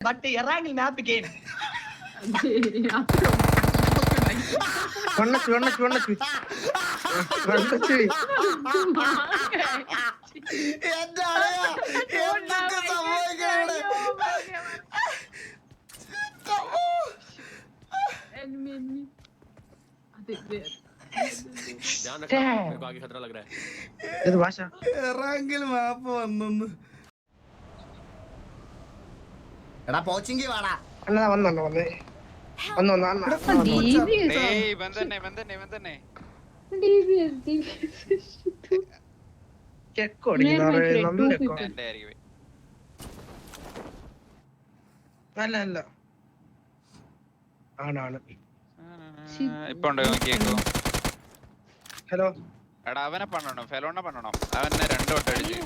but Erangel map again. വണ്ണച്ചു വണ്ണച്ചു വണ്ണച്ചു വണ്ണച്ചു എന്റെ അളയാ എന്തൊക്കെ സംഭവിക്കണേ enemy, എടാ പോച്ചിങ്കി വാടാ. അണ്ണാ വന്നോ വന്നേ വന്നു. വന്നു ഇവൻ തന്നെ ഇവൻ തന്നെ ഇവൻ തന്നെ. ചെക്കോ. എന്റെ ആയിരിക്കും അല്ല അല്ല. ആണാണ്. ഇപ്പൊ ഉണ്ട്? നോക്കിയേക്കോ. ഹലോ. എടാ അവനെ പണ്ണണം ഫെലോണെ പണ്ണണം അവനെ രണ്ടു വട്ടം അടിച്ച്.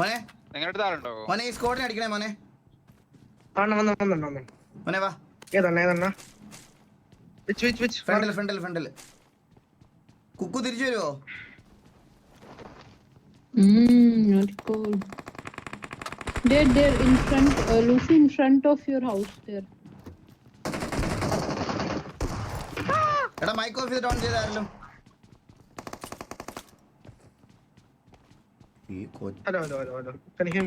മോനെ നിങ്ങളുടെ അടുത്ത് ആളുണ്ടോ? മോനെ ഈ സ്കോഡിനെ അടിക്കണേ മോനെ. വന്നു മോനെ വാ. ഏതണ്ണ ഏതണ്ണ വിച്ച് വിച്ച് വിച്ച്. ഫ്രണ്ടിൽ ഫ്രണ്ടിൽ ഫ്രണ്ടിൽ കുക്കു തിരിച്ചു വരുവോ? Mm, not cold. They're there in front, uh, Lucy in front of your house there. എടാ മൈക്ക് ഓഫ് ചെയ്തിട്ട് ഓൺ ചെയ്താരല്ലോ ഈ ഹലോ ഹലോ ഹലോ ഹലോ. ഹിം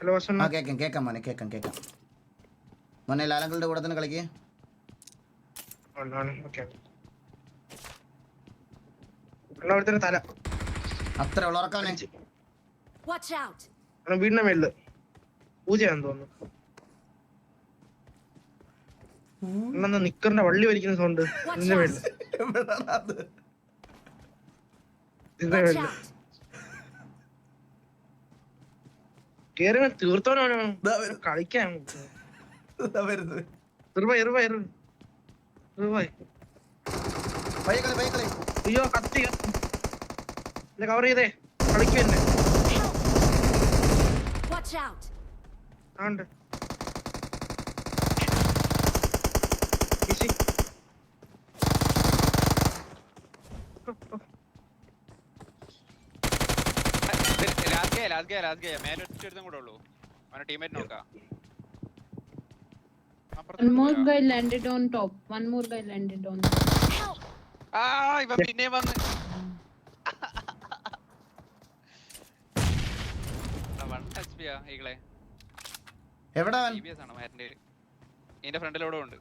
ഹലോ ആ കേക്കാം കേക്കാം മോനെ കേക്കാം കേക്കാം. മോനെ ലാലങ്കളുടെ കൂടെ തന്നെ കളിക്ക്. അത്ര ഉള്ളവർക്കവനെ Watch out. അണ്ണ വീടിന്റെ മേളിൽ പൂജയാന്ന് തോന്നുന്നു. നിക്കറിന്റെ വള്ളി വലിക്കുന്ന സൗണ്ട് ഇതിന്റെ മേളിൽ ഇതിന്റെ Watch മേളിൽ out. കേറി തീർത്തോനാണ്. കളിക്കാൻ വരുന്നത് അയ്യോ കത്തി കവർ ചെയ്തേ. കളിക്കും എന്നെ. ആണ്ട് ലാസ്റ്റ് ഗേ ലാസ്റ്റ് ഗേ ലാസ്റ്റ് ഗേ മേലെ ഒറ്റൊരുത്തും കൂടെ ഉള്ളൂ. അവനെ ടീമേറ്റ് നോക്കാം. One more guy landed on top. One more guy landed on top. ആ ഇവൻ പിന്നെ വന്ന്. വൺ ടച്ച് ആ ഈകളെ എവിടെ അവൻ? ആണ് മാറ്റിന്റെ ഇതിന്റെ ഫ്രണ്ടിലൂടെ ഉണ്ട്.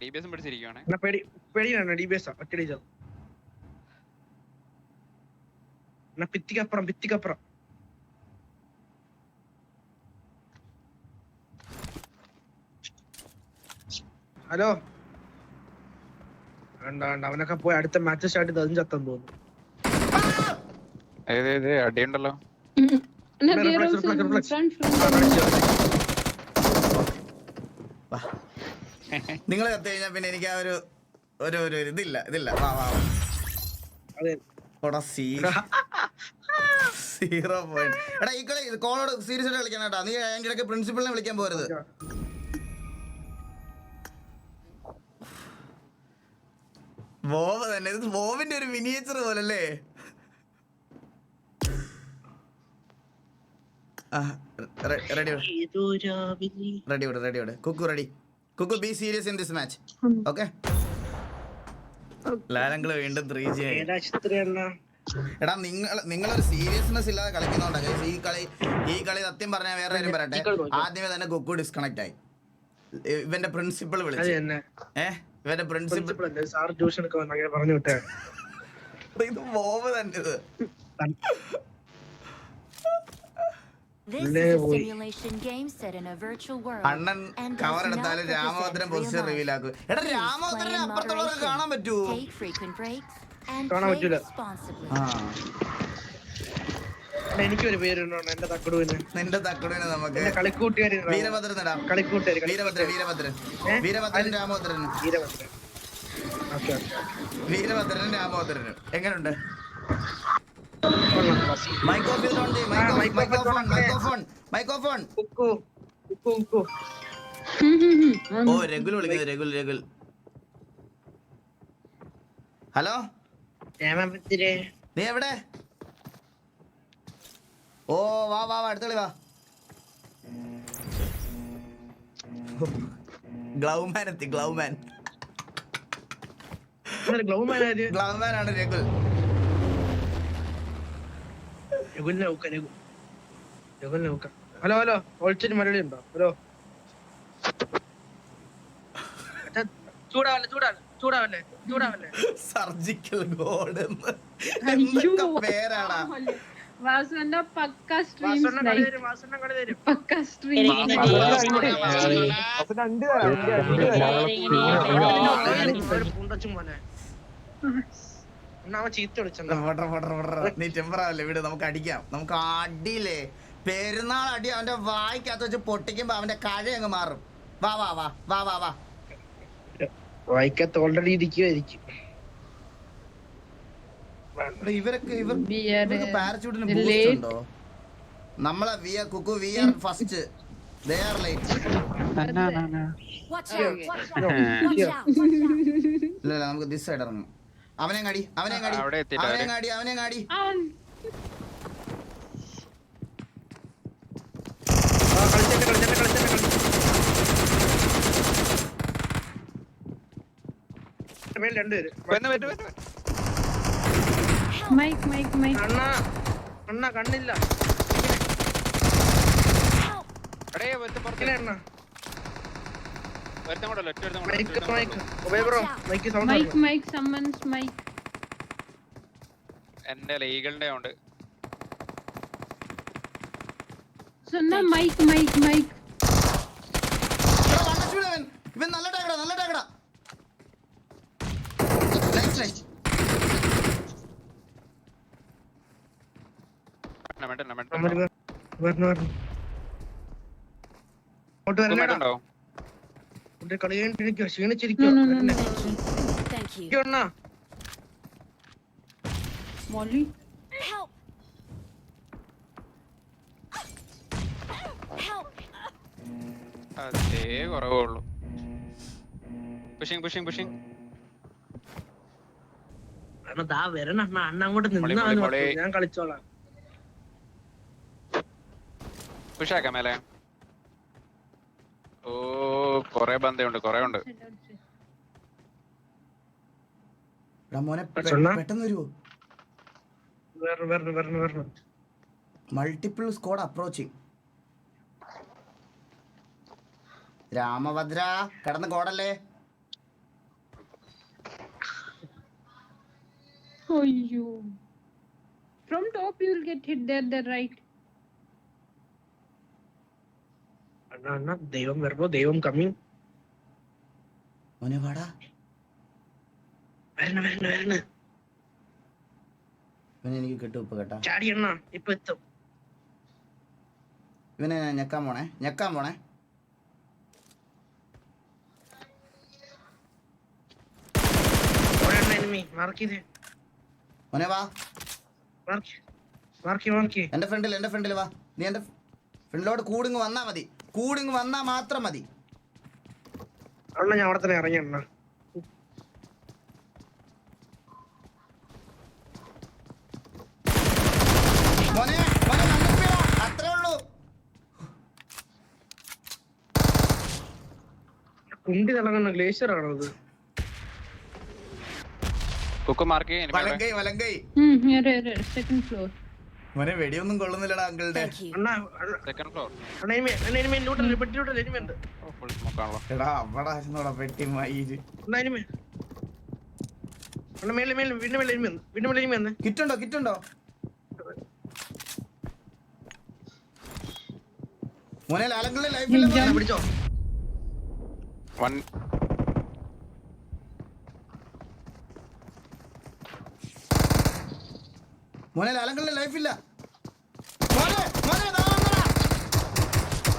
ഡി ബി എസും പിടിച്ചിരിക്കുവാണ്. എന്നാ പേടി പേടിയാണ് ഡി ബി എസ് ഒറ്റ ഡീജർ എന്നാ ഭിത്തിക്കപ്പുറം ഭിത്തിക്കപ്പുറം ഹലോ വേണ്ട വേണ്ട. അവനൊക്കെ പോയി അടുത്ത മാച്ച് സ്റ്റാർട്ട് ചെയ്ത് അതും ചത്തം തോന്നുന്നു അടിയുണ്ടല്ലോ. നിങ്ങൾ കത്ത് കഴിഞ്ഞാ പിന്നെ എനിക്ക് ആ ഒരു ഒരു ഒരു ഇതില്ല ഇതില്ല. വാ വാ സീറോ. സീറോ പോയിന്റ് എടാ ഈ കളി കോളോട് സീരിയസ് ആയിട്ട് കളിക്കണം കേട്ടോ. നീ അതിന്റെ ഇടയ്ക്ക് പ്രിൻസിപ്പളിനെ വിളിക്കാൻ പോരുത്. ബോബ് തന്നെ. ഇത് ബോബിന്റെ ഒരു മിനിയേച്ചർ പോലല്ലേ? റെഡി റെഡി വിട്. റെഡി വിട് Kukku ready Kukku be serious in this match okay ലാലങ്കൾ വീണ്ടും ത്രീ ജി എടാ നിങ്ങൾ നിങ്ങളൊരു സീരിയസ്നെസ് ഇല്ലാതെ കളിക്കുന്നോണ്ടാ. ഈ കളി ഈ കളി സത്യം പറഞ്ഞാൽ വേറെ കാര്യം പറയട്ടെ. ആദ്യമേ തന്നെ കുക്കു ഡിസ്കണക്ട് ആയി. ഇവന്റെ പ്രിൻസിപ്പൾ വിളിച്ചു. ഏഹ് ഇവന്റെ പ്രിൻസിപ്പൾ സാർ ട്യൂഷൻ ഒക്കെ വന്ന് അങ്ങനെ പറഞ്ഞു വിട്ടേ. ഇത് ബോബ് തന്നെ ഇത്. അണ്ണൻ കവർ എടുത്താലും രാമഭദ്രൻ പൊസിഷൻ റിവീൽ ആക്കും. എടാ രാമഭദ്രനെ അപ്പുറത്തുള്ളവർക്ക് കാണാൻ പറ്റുമോ കാണാൻ പറ്റൂല. എനിക്കൊരു പേരുണ്ടോ എന്റെ തക്കടുവിന്. നിന്റെ നമുക്ക് കളിക്കൂട്ടുകാരി വീരഭദ്രൻ നടാം കളിക്കൂട്ടുകാരി വീരഭദ്രൻ വീരഭദ്രൻ? വീരഭദ്രൻ രാമഭദ്രനും വീരഭദ്രൻ. വീരഭദ്രനും രാമഭദ്രനും. എങ്ങനെയുണ്ട് ഓ രഘുൽ വിളിക്കുന്നത് രഘുൽ രഘുൽ. ഹലോ? നീ എവിടെ? ഓ വാ വാ വാ എടുത്തോളി വാ. ഗ്ലൗമാൻ എത്തി ഗ്ലൗമാൻ. ഗ്ലൗമാൻ ആണ് രഘുൽ രഘുലിനെ നോക്ക രഘു. രഘുലിനെ നോക്ക. ഹലോ ഹലോ ഒളിച്ചിട്ട് മലയാളി ഉണ്ടോ? ഹലോ. ചൂടാവല്ലേ ചൂടാവല്ലേ ചൂടാവല്ലേ ചൂടാവല്ലേ. Surgical god. പേരാടാ. വാസുവിന്റെ പക്ക സ്ട്രീം പക്ക സ്ട്രീം വീട് നമുക്ക് അടിക്കാം. നമുക്ക് അടിയില്ലേ? പെരുന്നാൾ അടി അവന്റെ വായിക്കകത്ത് വെച്ച് പൊട്ടിക്കുമ്പോ അവന്റെ കഴ അങ്ങ് മാറും. വാ വാ വാ വാ വാ വാ. വായിക്കത്ത് ഓൾറെഡി ഇരിക്കുമായിരിക്കും ഇവരൊക്കെ ഇവർക്ക് പാരച്യൂട്ടിന് ബൂസ്റ്റ് ഉണ്ടോ? നമ്മളെ we are Kukku first they are late! ഇല്ല നമുക്ക് ദിസ് സൈഡ് ഇറങ്ങും. അവനെ കാടി അവനെ കാടി അവനെ. കാടി അവനെ കാടി രണ്ടുപേര് വന്ന് വന്ന് വന്ന് വന്ന്. മൈക്ക് മൈക്ക് മൈക്ക് അണ്ണ അണ്ണ കണ്ണില്ല. എടേ, ഒരുത്തൻ പുറത്ത്. ഇങ്ങനെ അണ്ണ ഒരുത്തൻ കൂടെ ഒറ്റ കൂടെ mic mic obey bro mic sound mic mic summons mic എന്റെ ലീഗലിന്റെ ഉണ്ട്. സുന്ന മൈക്ക് മൈക്ക് മൈക്ക്. ഇവൻ നല്ല ടാക്കടാ നല്ല ടാക്കടാ. Light nice മെണ്ട, മെണ്ട, മെണ്ട. വരണം വരണം വരണം അങ്ങോട്ട് ഉപ്പ് വരണേടാ മെണ്ടുണ്ടോ? ഇവിടെ കളി കഴിഞ്ഞിട്ടിരിക്കുക No, ക്ഷീണിച്ചിരിക്കുക no, no, വരണേ. no. Thank you. ഇരിക്ക് അണ്ണാ Help! അതേ കൊറവുള്ളു. പുഷിങ് പുഷിങ് പുഷിങ് അണ്ണാ ദാ വരണം അണ്ണാ. അണ്ണ അങ്ങോട്ട് മോളി, നിന്നാ മോളി, മതി. മോളി. ഞാൻ കളിച്ചോളാം. പുഷാക്കാം മേലെ. ഓ കൊറേ ബന്ധയുണ്ട് കൊറേ ഉണ്ട്. പെട്ടെന്ന് വരുവോ? മൾട്ടിപ്പിൾ സ്കോഡ് അപ്രോച്ചിങ് രാമഭദ്ര കടന്ന് കോടല്ലേ? അയ്യോ. From top you will get hit there the there, right. അണ്ണാ അണ്ണാ ദൈവം വരുമ്പോ ദൈവം കമ്മിങ് മോനെ വാടാ വരണ വരണ വരണ ഇവനെ എനിക്ക് കിട്ടും ഇപ്പൊ കേട്ടാ ചാടി അണ്ണാ ഇപ്പൊ എത്തും ഇവനെ ഞാൻ ഞെക്കാൻ പോണേ ഞെക്കാൻ പോണേ മോനെ വാ എന്റെ ഫ്രണ്ടിൽ എന്റെ ഫ്രണ്ടിൽ വാ നീ എന്റെ ഫ്രണ്ടിലോട്ട് കൂടുങ്ങ് വന്നാ മതി കൂടിങ് വന്നാ മാത്രം മതി. അണ്ണാ ഞാൻ അവിടെ തന്നെ ഇറങ്ങി അണ്ണാ മോനെ മോനെ നല്ല speed അത്രേ ഉള്ളൂ. കുണ്ടി തിളങ്ങുന്ന ഗ്ലേഷ്യർ ആണോ അത് കുക്ക് മാർക്ക് വലങ്കൈ വലങ്കൈ. സെക്കൻഡ് here, മോനെ വെടിയൊന്നും കൊള്ളുന്നില്ലടാ അങ്കിളുടെ സെക്കൻഡ് ഫ്ലോർ അണ്ണാ എനിമി അണ്ണാ പെട്ടി ലൂട്ടൽ എനിമി ഉണ്ട് ഫുൾ സ്മോക്ക് ആണല്ലോ. എടാ അവിടെ ആയിരുന്നോടാ പെട്ടി മയിൽ. കിറ്റുണ്ടോ കിറ്റുണ്ടോ മോനെ ലാലങ്കളിലെ ലൈഫില്ല അണ്ണാ പിടിച്ചോ? വൺ മോനെ ലാലങ്കളിലെ ലൈഫില്ല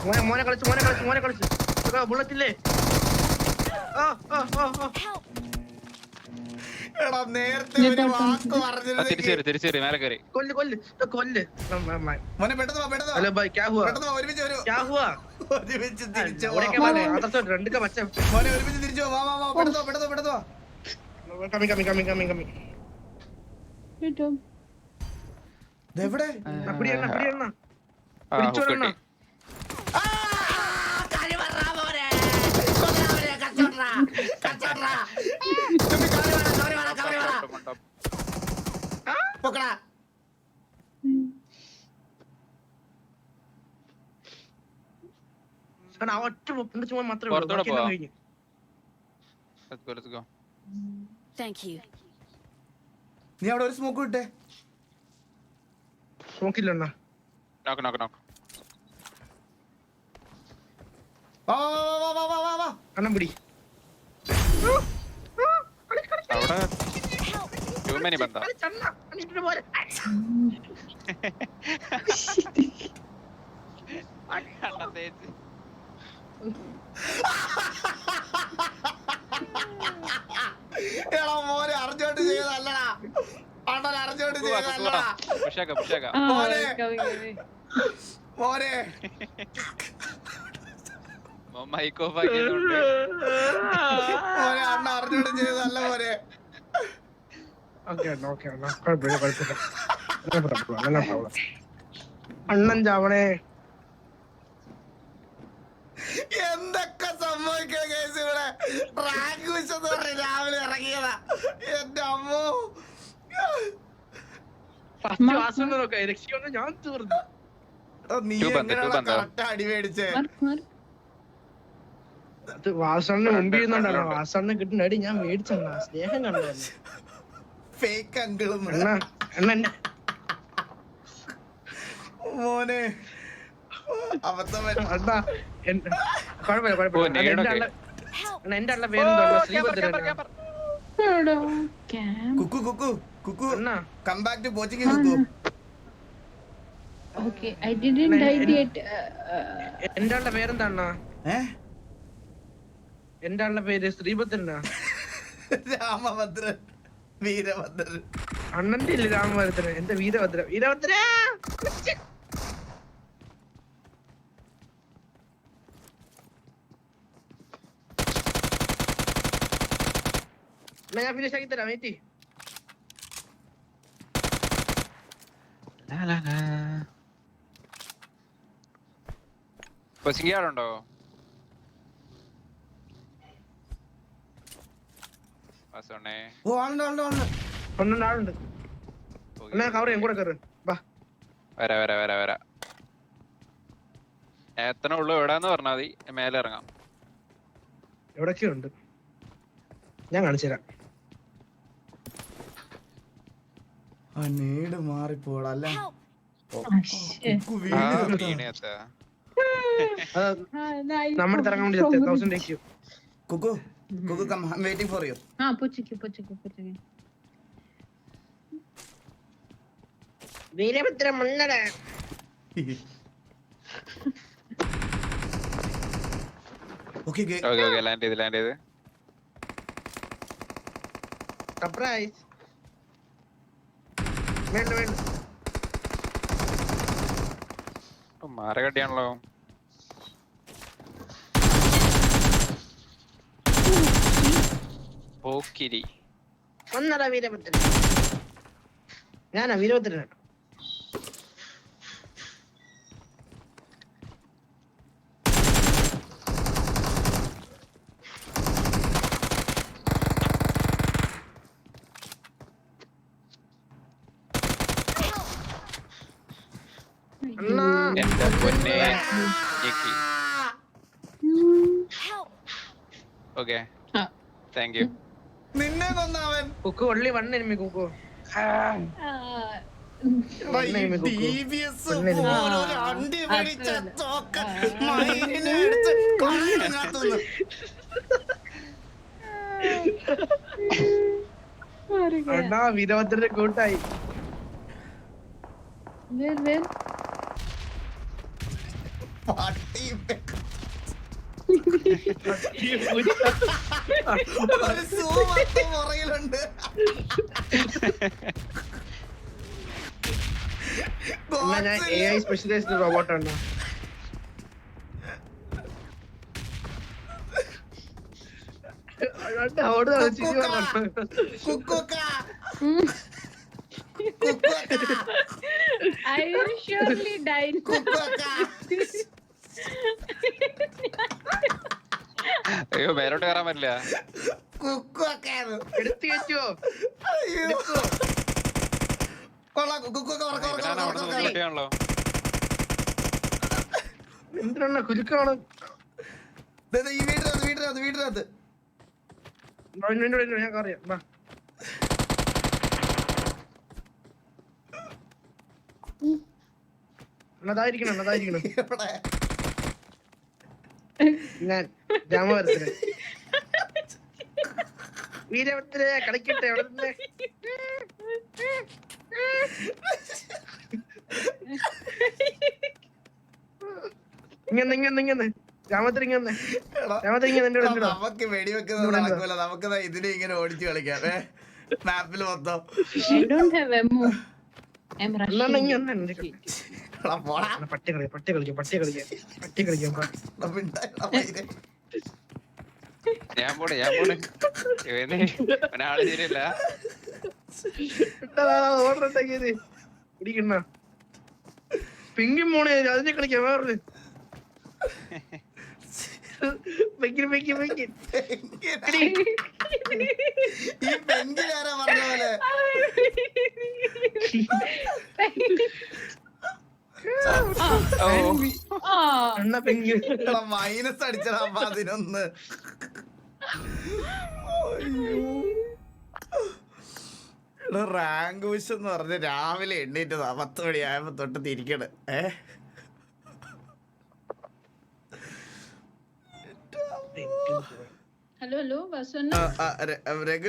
മോനെ മോനെ കളിച്ച് മോനെ കളിച്ച് മോനെ കളിച്ച്. ബുള്ളറ്റില്ലേ എടാ നേരത്തെ ഒരു വാക്ക് പറഞ്ഞിരുന്നു കൊല്ല് കൊല്ല് കൊല്ല്. മോനെ പെട്ടെന്ന് വാ ഹലോ ബൈ ക്യാ ഹുവാ പെട്ടെന്ന് വാ ഒരുമിച്ച് വരൂ. ക്യാ ഹുവാ ഒരുമിച്ച് തിരിച്ചു മോനെ രണ്ടൊക്കെ മച്ച മോനെ ഒരുമിച്ച് തിരിച്ചു വാ വാ വാ പെട്ടെന്ന് പെട്ടെന്ന് പെട്ടെന്ന് വാ. കമി കമി കമി കമി കമി കിട്ടും. എവിടെ അപ്പടി എണ്ണ അപ്പടി എണ്ണ ഒറ്റ ചുമ മാത്രമേ. നീ അവിടെ ഒരു സ്മോക്ക് വിട്ടേ നോക്കില്ല എണ്ണ Knock, knock, knock. വാ വാ വാ വാ വാ വാ വാ കണ്ണം പിടി അവിടെ many ബന്ധാ. എടാ മോനെ അറിഞ്ഞോണ്ട് ചെയ്തല്ലടാ അണ്ണൻ അറിഞ്ഞോണ്ട്. മോനെ. മോനെ. അണ്ണ അറിഞ്ഞോണ്ട് ചെയ്തല്ല മോനെ ഓക്കെ അണ്ണ ഓക്കെ അണ്ണ കുഴപ്പമില്ല കുഴപ്പമില്ല. നല്ല ചാവണേ. എന്തൊക്കെ സംഭവിക്കണ കേസ് ഇവിടെ? റാങ്ക് പറഞ്ഞ് രാവിലെ ഇറങ്ങിയതാ. എന്റെ അമ്മോ. ഫസ്റ്റ് വാസന നോക്കാം ഞാൻ തീർന്നു. നീ Two ബന്ധ, two എങ്ങനെയാ ബന്ധ. കറക്റ്റ് അടി മേടിച്ചേ. അത് വാസണ്ണന് മുമ്പ് ചെയ്യുന്നുണ്ടാണോ വാസണ്ണ കിട്ടുന്ന അടി ഞാൻ മേടിച്ചെണ്ണ സ്നേഹം കണ്ടു ഫേക്ക് അങ്കിളും മോനെ. എന്റെ അള്ള പേരെന്തോ Sreebhadran Kukku Kukku Kukku. Come back to poaching Kukku. Okay I didn't die did and- yet. Uh, uh, എന്റെ ആളുടെ പേരെന്താ അണ്ണ ഏ? എന്റെ പേര് പേര് എന്നാ രാമഭദ്രൻ വീരഭദ്രൻ. അണ്ണന്റെ ഇല്ല രാമഭദ്രൻ? എന്റെ വീരഭദ്രൻ. വീരഭദ്ര എന്നാ ഞാൻ ഫിനിഷ് ആക്കി തരാം വെയിറ്റ് ലാ, ലാ, ലാ. കൊച്ചിങ് ആളുണ്ടോ വാസോണേ ഓ ആളുണ്ട് ആളുണ്ട് ആളുണ്ട് ഒന്നും ആളുണ്ട്. എന്നാ കവർ ചെയ്യാം കൂടെ കയറ് ബാ വരാ വരാ വരാ വരാ. എത്ര ഉള്ളു എവിടാന്ന് പറഞ്ഞാ മതി. മേലെ ഇറങ്ങാം എവിടൊക്കെയോ ഉണ്ട്. ഞാൻ കാണിച്ചു തരാം ആ നീട് മാറിപ്പോടാ അല്ല. ആ. നമ്മുടെ വേണ്ടി From- തൗസൻഡ് ഏക്യു Kuku Kuku come waiting for you. Veerabhadra മണ്ണട ഓക്കെ ഓക്കെ ഓക്കെ ലാൻഡ് ചെയ്ത് ലാൻഡ് ചെയ്ത്. സർപ്രൈസ് മാരകട്ടിയാണല്ലോ പോക്കിരി. ഒന്നടാ വീരഭദ്രൻ. ഞാനാ വീരഭദ്രനാണ് അണ്ണാ എന്റെ പൊന്നെ ഞെക്കി Help! ഓക്കെ. താങ്ക് യു നിന്നെ കൊന്നവൻ Kukku only one enemy Kukku അണ്ടി പിടിച്ച അതല്ല. തോക്ക് ആ. മയിലിനെ അടിച്ച് കളയതിനകത്തുനിന്ന്. അണ്ണാ കൂട്ടായി? പട്ടി പുറകിലുണ്ട് ഞാൻ എ ഐ സ്പെഷ്യലൈസ്ഡ് റോബോട്ട് ആണ് അവിടെ ചിരി വന്നു. കുക്കുക്ക. I will surely die. അയ്യോ മേലോട്ട് കയറാൻ പറ്റില്ല. കിട്ടിയാണല്ലോ കുലുക്കാണ്? ദേ, ദേ, ഈ വീട്ടിനകത്ത് ഞാൻ അതായിരിക്കണം അതായിരിക്കണം. ഞാൻ രാമവരത്തിന് വീരവത്തിലെ കളിക്കട്ടെ അവിടെ നിന്ന് ഇങ്ങനെ നമുക്ക് വെടിവെക്കുന്നത് നടക്കൂല നമുക്ക് ദാ ഇതിനെ ഇങ്ങനെ ഓടിച്ചു കളിക്കാം. മാപ്പിൽ മൊത്തം. പട്ടി കളിക്കാം പട്ടി കളിക്കാം പട്ടി കളിക്കാം പട്ടി കളിക്കാം വാ. എടാ, മിണ്ടാതിരിടാ, മയിലേ. ഞാൻ പോണേ ഞാൻ പോണേ. ഇവന് ഒരാൾ ശരിയല്ല ഇട്ടാ, ഓർഡർ ഉണ്ടാക്കിയത് ഇടിക്കണ്ണ പിങ്കി മോണെ അതിനെ കളിക്കാം വേറൊരു പെങ്കിന് പെങ്കി പെങ്കി ഈ പറഞ്ഞ പോലെ? മൈനസ് അടിച്ചടാ പതിനൊന്ന് എടാ റാങ്ക് വിഷ് എന്ന് പറഞ്ഞ് രാവിലെ എണ്ണീറ്റതാ പത്ത് മണിയായപ്പോ തൊട്ട് തിരിക്കണ്. ഏ? ഹലോ ഹലോ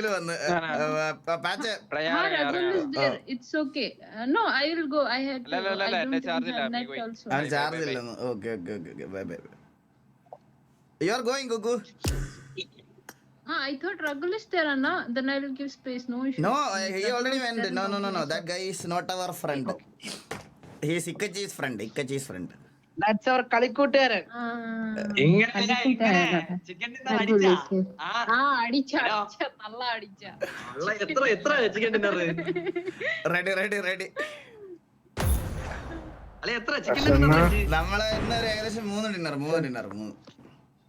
വന്ന് ഇല്ല, have നീ. അവന് Bye, bye, ചാർജ്. ഇല്ലെന്ന് okay okay okay bye bye. You are going Kukku Ah, I thought Ragul is there, Anna. Then I will give space. No issue. No, uh, he already went. No, no, no, no. That guy is not our friend. He is Ikachi's friend. Ikachi's friend. That's our കളിക്കൂട്ടുകാരൻ Ah, Ah, എത്ര chicken dinner നമ്മളെ ഇന്ന് ഏകദേശം മൂന്ന് dinner മൂന്ന് dinner മൂന്ന്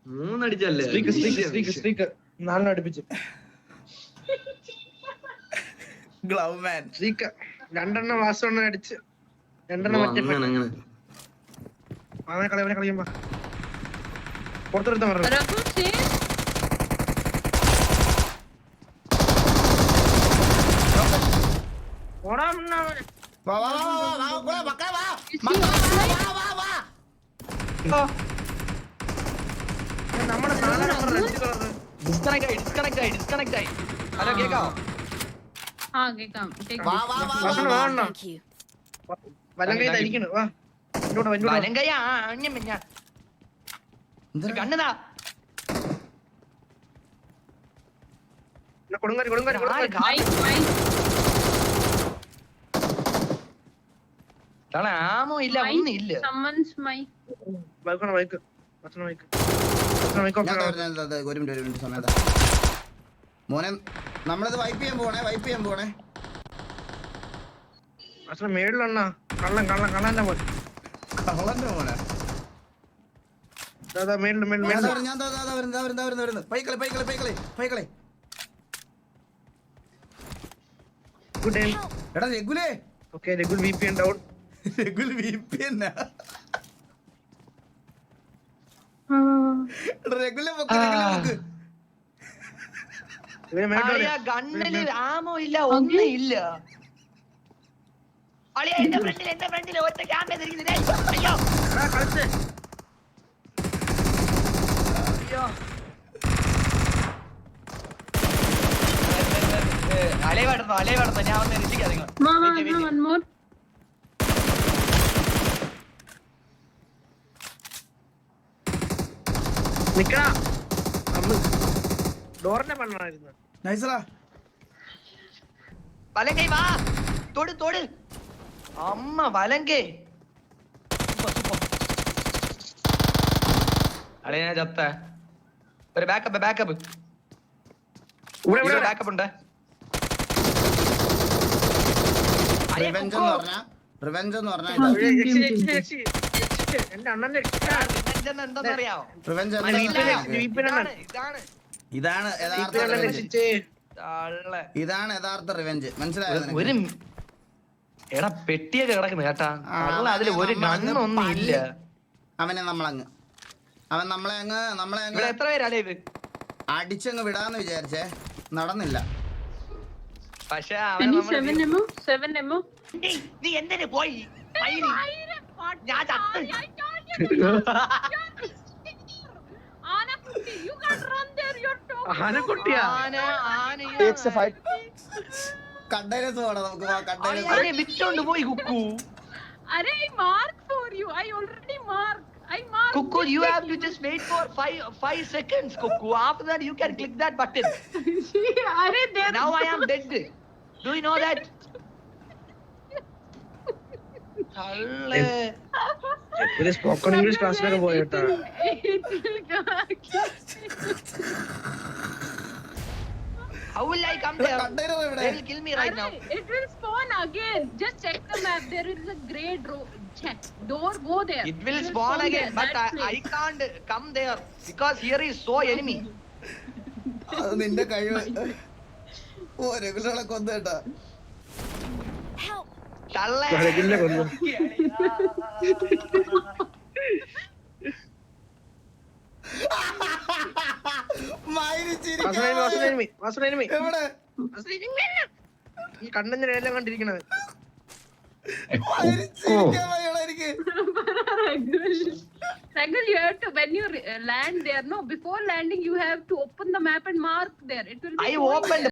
മൂന്നടിച്ചല്ലേ speaker speaker speaker speaker നാലെണ്ണം അടുപ്പിച്ച് ഗ്ലൗ മാൻ സ്പീക്കർ രണ്ടെണ്ണം വാസവണ്ണൻ അടിച്ച് രണ്ടെണ്ണം മറ്റേ അവനെ കളി അവനെ കളിയുമ്പോ പുറത്തെടുത്ത പറഞ്ഞു ഓടാ മുന്നാ വാ വാ വാ വാ വാ വാ മക്കളെ വാ? വാ വാ വാ ഇത് നമ്മുടെ നാലാം നമ്പർ റെഡ് കളർ ഡിസ്കണക്ട് ആയി ഡിസ്കണക്ട് ആയി ഡിസ്കണക്ട് ആയി. ഹലോ കേക്കാവോ? ആ കേക്കാം വാ. വാ വാ വാ വാണ Thank you. വലം കൈ ധരിക്കണ് വാ. ഇങ്ങോട്ട് വാ, ഇങ്ങോട്ട് വാ. വലങ്കയ്യ കണ്ണുതാ എന്നാ കൊടുങ്കാരി കൊടുങ്കാരി കൊടുങ്കാരി. ആമോ ഇല്ല Mic. ഒന്നും ഇല്ല ഒരു മിനിറ്റ് ഒരു മിനിറ്റ് സമയം മോനെ നമ്മളിത് വൈപ്പ് ചെയ്യാൻ പോണേ വൈപ്പ് ചെയ്യാൻ പോണേ മേളിലെണ്ണ കള്ളൻ കള്ളൻ കള്ളന്റെ പോലെ കള്ളന്റെ മോനെ. എടാ രഘുലേ. Okay രഘുൽ V P N down രഘുൽ V P എന്നാ Ah. എടാ രഘുലെ പൊക്ക് രഘുലെ പൊക്ക് ഇവന് മേളിൽ അളിയ ഗണ്ണിൽ ആമോ ഇല്ല ഒന്നും ഇല്ല എന്റെ ഫ്രണ്ടിൽ എന്റെ ഫ്രണ്ടിൽ ഒറ്റ ക്യാമറ തിരിക്കുന്നില്ല അയ്യോ. കളിച്ച്. അയ്യോ. അലേ വേടന്നോ അലേ വേടന്നോ ഞാൻ ഒന്ന് രക്ഷിക്കാം നിങ്ങൾ അമ്മ ഡോറിന്റെ പണ്ണായിരുന്നു നൈസറാ. വലങ്കൈ വാ. തൊട് തൊട്. അമ്മ വലങ്കേ. അളിയ ഞാൻ ചത്ത. ഒരു ബാക്കപ്പ് ബാക്കപ്പ് ഇവിടെ ഇവിടെ. ബാക്കപ്പ് ഉണ്ട്. റിവെഞ്ച് എന്ന് പറഞ്ഞാ റിവെഞ്ച് എന്ന് പറഞ്ഞാ ആ, ഒരു team, രക്ഷി, team, രക്ഷി, team. രക്ഷി, രക്ഷി. എന്റെ അണ്ണന്റെ ഇതാണ് യഥാർത്ഥ വീപ്പിനാണ് തള്ളെ. ഇതാണ് യഥാർത്ഥ റിവെഞ്ച് മനസ്സിലായോ നിനക്ക്? ഒരു മി- എടാ പെട്ടിയൊക്കെ കിടക്കുന്നു കേട്ടാ ആ, അതിൽ ഒരു ഗണ്ണൊന്നും ഇല്ല. അവനെ നമ്മളങ്ങ് അവൻ നമ്മളെ അങ്ങ് നമ്മളെ ഇവിടെ അങ്ങ് എത്ര പേരാ ഇത് അടിച്ചങ്ങ് വിടാന്ന് വിചാരിച്ചേ നടന്നില്ല പക്ഷേ? നീ എന്തിനു പോയി മയിൽ. ഞാൻ ചത്ത്. ആനക്കുട്ടിയാ ആന ആനയോ കണ്ടൈനസ് പോകണം നമുക്ക് കണ്ടൈനസ് അവനെ വിറ്റോണ്ട് പോയി Kukku Arey, I mark for you. I already mark. I mark. Kuku you have to just wait for five five seconds Kuku after that you can click that button Arey, there. now I am dead do you know that തള്ളേ. ഒരു spoken English ക്ലാസ്സിലൊക്കെ പോയിട്ടാ how will I come there they will kill me right now it will spawn again. Just check the map. There is a grey door. Go there. it will spawn again but I, I can't come there because here is so enemy അത് നിന്റെ കഴിവ് ഓ രഘുലളെ കൊന്നേട്ടാ തള്ളേ. കണ്ടെല്ലാം കണ്ടിരിക്കണത്. Land there no before landing you have to open the map and mark there it will I open